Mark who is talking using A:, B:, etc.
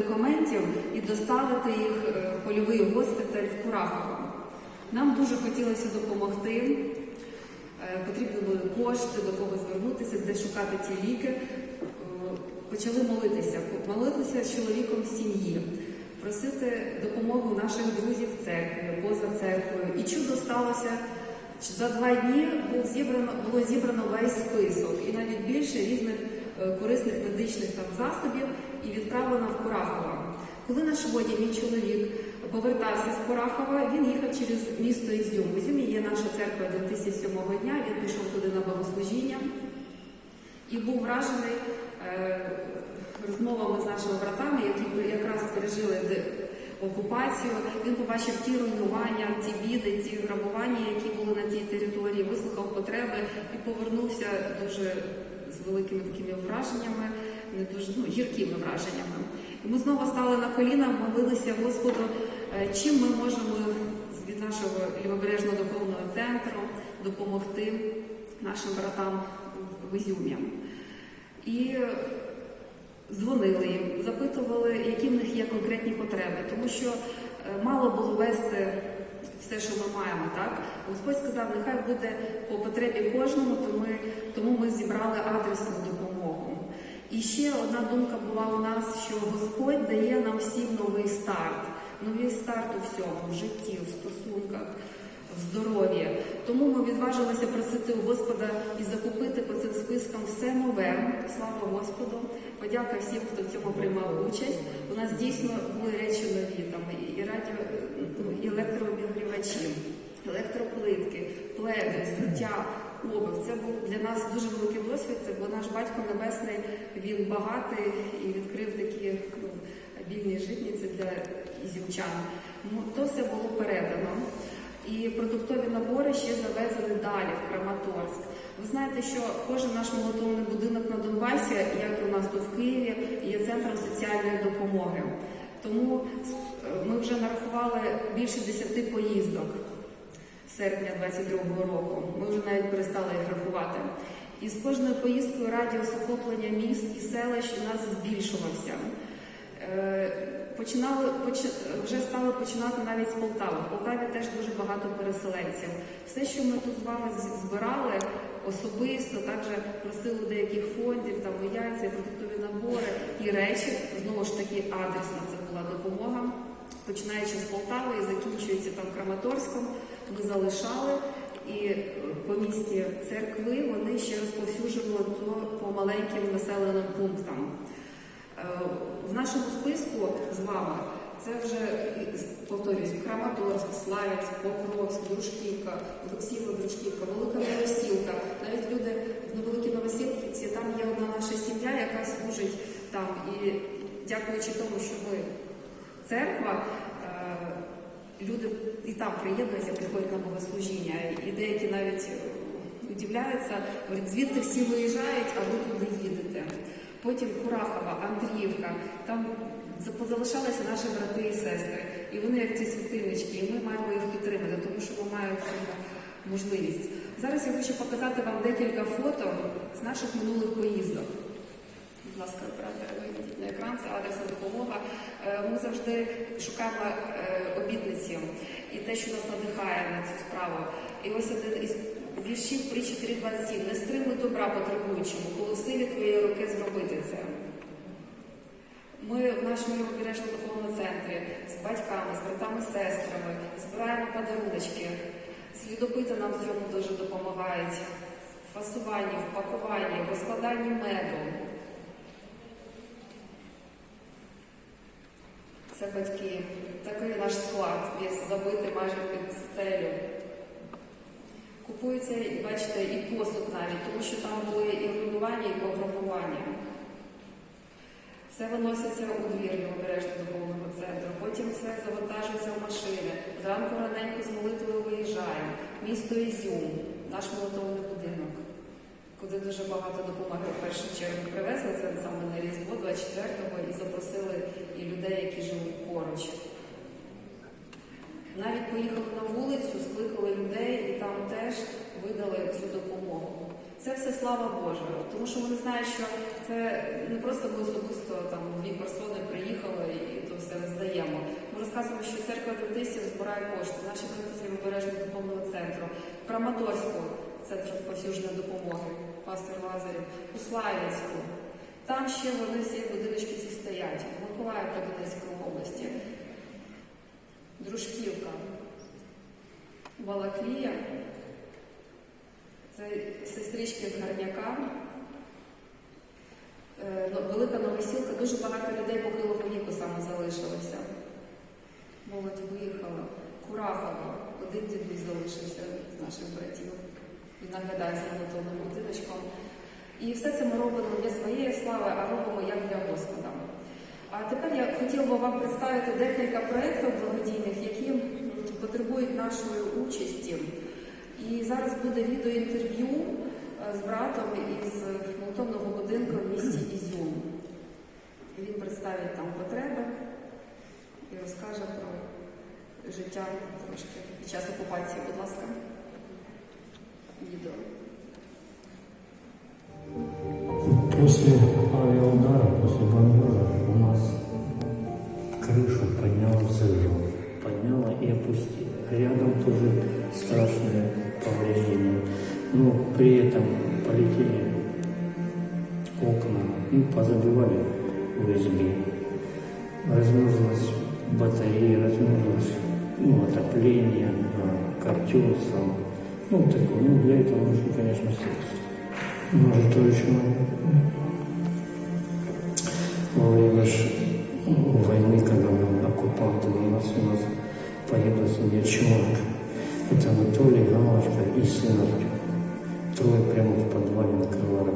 A: медикаментів і доставити їх е, в польовий госпіталь в Курахово. Нам дуже хотілося допомогти. Е, Потрібні були кошти, до кого звернутися, де шукати ті ліки. Е, Почали молитися, молитися з чоловіком сім'ї, просити допомогу наших друзів в церкві, поза церквою. І чудо сталося. За два дні був зібрано, було зібрано весь список і навіть більше різних корисних медичних там засобів і відправлено в Курахово. Коли наш водій, мій чоловік, повертався з Курахова, він їхав через місто Ізюм. В Ізюмі є наша церква 2007 дня, він пішов туди на богослужіння і був вражений е, розмовами з нашими братами, які якраз пережили окупацію. Він побачив ті руйнування, ті біди, ті грабування, які були на тій території, вислухав потреби і повернувся дуже з великими такими враженнями, не дуже ну, гіркими враженнями. І ми знову стали на коліна, молилися Господу, е, чим ми можемо від нашого лівобережного духовного центру допомогти нашим братам в Ізюмі. І дзвонили їм, запитували, які в них є конкретні потреби, тому що е, мало було вести все, що ми маємо. Так Господь сказав, нехай буде по потребі кожному, то ми, тому ми зібрали адресну допомогу. І ще одна думка була у нас, що Господь дає нам всім новий старт, новий старт у всьому, в житті, в стосунках, в здоров'ї. Тому ми відважилися просити у Господа і закупити по цим спискам все нове. Слава Господу! Подяка всім, хто в цьому приймав участь. У нас дійсно були речі нові, там і радіо, ну, і електрообігрівачі, електроплитки, пледи, взуття, обув. Це був для нас дуже великий досвід, бо наш батько небесний він багатий і відкрив такі ну, бідні житниці для ізюмчан. Ну, то все було передано. І продуктові набори ще завезли далі в Краматорськ. Ви знаєте, що кожен наш молотовний будинок на Донбасі, як у нас тут в Києві, є центром соціальної допомоги. Тому е, ми вже нарахували більше 10 поїздок серпня 22-го року. Ми вже навіть перестали їх рахувати. І з кожною поїздкою радіус охоплення міст і селищ у нас збільшувався. Е, Починали поч- вже стали починати навіть з Полтави. В Полтаві теж дуже багато переселенців. Все, що ми тут з вами збирали особисто, також просили деяких фондів, там яйця, продуктові набори і речі. Знову ж таки, адресна це була допомога. Починаючи з Полтави і закінчується там Краматорськом, ми залишали. І е, по місті церкви вони ще розповсюджували то по маленьким населеним пунктам. Е, В нашому списку з вами це вже повторюсь, Краматорськ, Славянськ, Покровськ, Дружківка, Олексіївка, Дружківка, Велика Новосілка. Навіть люди в Невеликій Новосілці, там є одна наша сім'я, яка служить там. І дякуючи тому, що ми церква, люди і там приєднуються, приходять на богослужіння. І деякі навіть е, удивляються, говорять, звідти всі виїжджають, а ви туди їдете. Потім Курахова, Андріївка, там за- позалишалися наші брати і сестри, і вони як ці світильнички, і ми маємо їх підтримати, тому що ми маємо можливість. Зараз я хочу показати вам декілька фото з наших минулих поїздок. Будь ласка, екран, це адресна допомога. Е, Ми завжди шукаємо е, обітниці і те, що нас надихає на цю справу. І ось один із віршів притчі 3.27. Не стримуй добра потребуючому, коли в силі твоєї руки зробити це. Ми в нашому лівобережному духовному центрі з батьками, з братами, сестрами збираємо подаруночки. Слідопити нам в цьому дуже допомагають. Фасуванні, в пакуванні, в розкладанні меду. Це батьки. Такий наш склад, весь забитий майже під стелю. Купується, бачите, і посуд навіть, тому що там були і руйнування, і пограбування. Все виноситься у двір обережно духовного центру. Потім все завантажується в машини. Зранку раненько з молитвою виїжджаємо. Місто Ізюм, наш молитовний будинок, куди дуже багато допомоги в першу чергу привезли. Це саме на Різдво 24-го і запросили і людей, які живуть поруч. Навіть поїхали на вулицю, скликали людей і там теж видали цю допомогу. Це все слава Божа, тому що вони знають, що це не просто ми особисто там дві персони приїхали і то все роздаємо. Ми розказуємо, що церква квадратистів збирає кошти. Наші брати з Лівобережного центру, Краматорську центр розповсюдження допомоги, пастор Лазарів, у Славянську. Там ще вони всі будиночки ці стоять. Миколаївка Донецької області, Дружківка, Балаклія. Це сестрички з Гарняка. Е, Велика Новосілка, дуже багато людей похилого віку саме залишилося. Молодь виїхала. Курахова, один дідусь залишився з наших братів. Він наглядає за молотовним будиночком. Все це ми робимо для своєї слави, а робимо як для Господа. А тепер я хотіла би вам представити декілька проєктів благодійних, які потребують нашої участі. І зараз буде відеоінтерв'ю е, з братом із молотовного будинку в місті Ізюм. Він представить там потреби і розкаже про життя трошки під час окупації. Будь ласка, відео.
B: После авиаудара, после бомбежа у нас крышу подняло взрывом. Подняло и опустило. Рядом тоже страшные повреждения. Но при этом полетели окна, ну, позабивали USB. Размножилась батарея, размножилось ну, отопление, да, котел сам. Ну, такое, ну, для этого нужно, конечно, средства. Может, то еще во время ж- войны, когда мы оккупанты, у нас, у нас погибло семья человек. Это Анатолий, Галочка и сыновки. Трое прямо в подвале на Крыларах.